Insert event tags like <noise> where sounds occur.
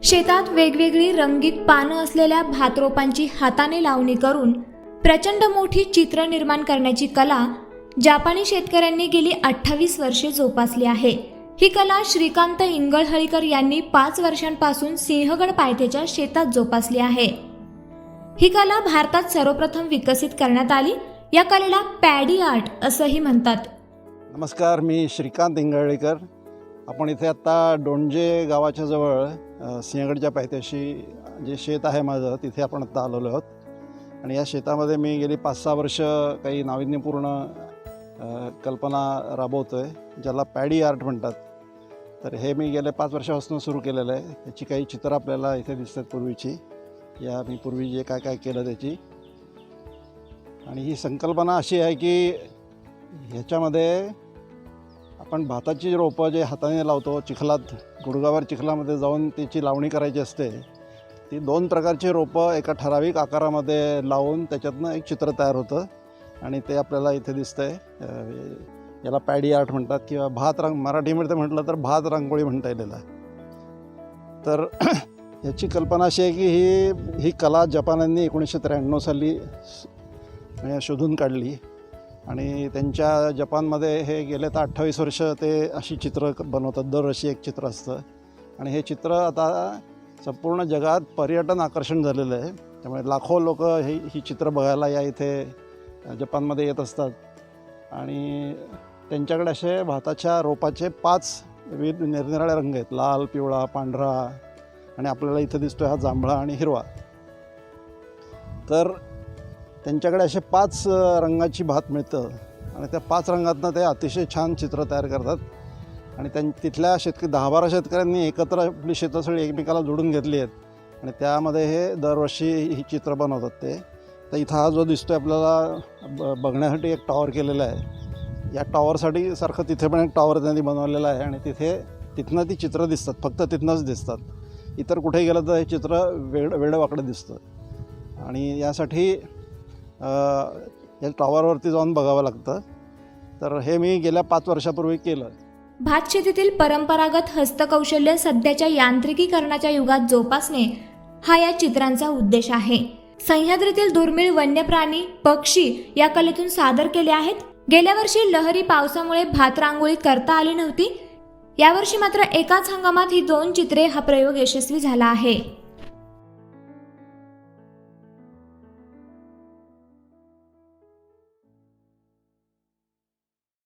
शेतात वेगवेगळी रंगीत पानं असलेल्या भातरोपांची हाताने लावणी करून प्रचंड मोठी चित्र निर्माण करण्याची कला जापानी शेतकऱ्यांनी गेली अठ्ठावीस वर्षे जोपासली आहे. ही कला श्रीकांत इंगळहळीकर यांनी पाच वर्षांपासून सिंहगड पायथ्याच्या शेतात जोपासली आहे. ही कला भारतात सर्वप्रथम विकसित करण्यात आली. या कलेला पॅडी आर्ट असंही म्हणतात. नमस्कार मी श्रीकांत इंगळेकर आपण इथे आत्ता डोंडजे गावाच्या जवळ सिंहगडच्या पायथ्याशी जे शेत आहे माझं तिथे आपण आत्ता आलेलो आहोत. आणि या शेतामध्ये मी गेली पाच सहा वर्ष काही नाविन्यपूर्ण कल्पना राबवतो आहे ज्याला पॅडी आर्ट म्हणतात. तर हे मी गेल्या पाच वर्षापासून सुरू केलेलं आहे. याची काही चित्रं आपल्याला इथे दिसतात पूर्वीची. या मी पूर्वी जे काय काय केलं त्याची. आणि ही संकल्पना अशी आहे की ह्याच्यामध्ये आपण भाताची रोपं जे हाताने लावतो चिखलात गुडगावर चिखलामध्ये जाऊन त्याची लावणी करायची असते ती दोन प्रकारची रोपं एका ठराविक आकारामध्ये लावून त्याच्यातनं एक चित्र तयार होतं आणि ते आपल्याला इथे दिसतं आहे याला पॅडी आर्ट म्हणतात किंवा भात रंग मराठीमध्ये म्हटलं तर भात रांगोळी म्हणता येईल. तर <clears throat> ह्याची कल्पना अशी आहे की ही ही कला जपान्यांनी एकोणीसशे त्र्याण्णव साली स- शोधून काढली. आणि त्यांच्या जपानमध्ये हे गेले तर अठ्ठावीस वर्ष ते अशी चित्र बनवतात. दरवर्षी एक चित्र असतं. आणि हे चित्र आता संपूर्ण जगात पर्यटन आकर्षण झालेलं आहे. त्यामुळे लाखो लोक ही ही चित्र बघायला या इथे जपानमध्ये येत असतात. आणि त्यांच्याकडे असे भाताच्या रोपाचे पाच विविध निरनिराळे रंग आहेत. लाल पिवळा पांढरा आणि आपल्याला इथं दिसतो हा जांभळा आणि हिरवा. तर त्यांच्याकडे असे पाच रंगाची भात मिळतं. आणि त्या पाच रंगातनं ते अतिशय छान चित्र तयार करतात. आणि त्यां तिथल्या शेतकरी दहा बारा शेतकऱ्यांनी एकत्र आपली शेतं एकमेकाला जोडून घेतली आहेत. आणि त्यामध्ये हे दरवर्षी ही चित्र बनवतात ते. तर इथं हा जो दिसतो आहे आपल्याला ब बघण्यासाठी एक टॉवर केलेला आहे. या टॉवरसाठी सारखं तिथे पण एक टॉवर त्यांनी बनवलेला आहे. आणि तिथे तिथनं ती चित्रं दिसतात. फक्त तिथनंच दिसतात. इतर कुठे गेलं तर हे चित्र वेड वेडवाकडं दिसतं. आणि यासाठी हे या टॉवरवरती जाऊन बघावं लागतं. तर हे मी गेल्या पाच वर्षापूर्वी केलं. भात शेतीतील परंपरागत हस्तकौशल्य सध्याच्या यांत्रिकीकरणाच्या युगात जोपासणे हा या चित्रांचा उद्देश आहे. सह्याद्रीतील दुर्मिळ वन्य प्राणी पक्षी या कलेतून सादर केले आहेत. गेल्या वर्षी लहरी पावसामुळे भात रांगोळी करता आली नव्हती. यावर्षी मात्र एकाच हंगामात ही दोन चित्रे हा प्रयोग यशस्वी झाला आहे.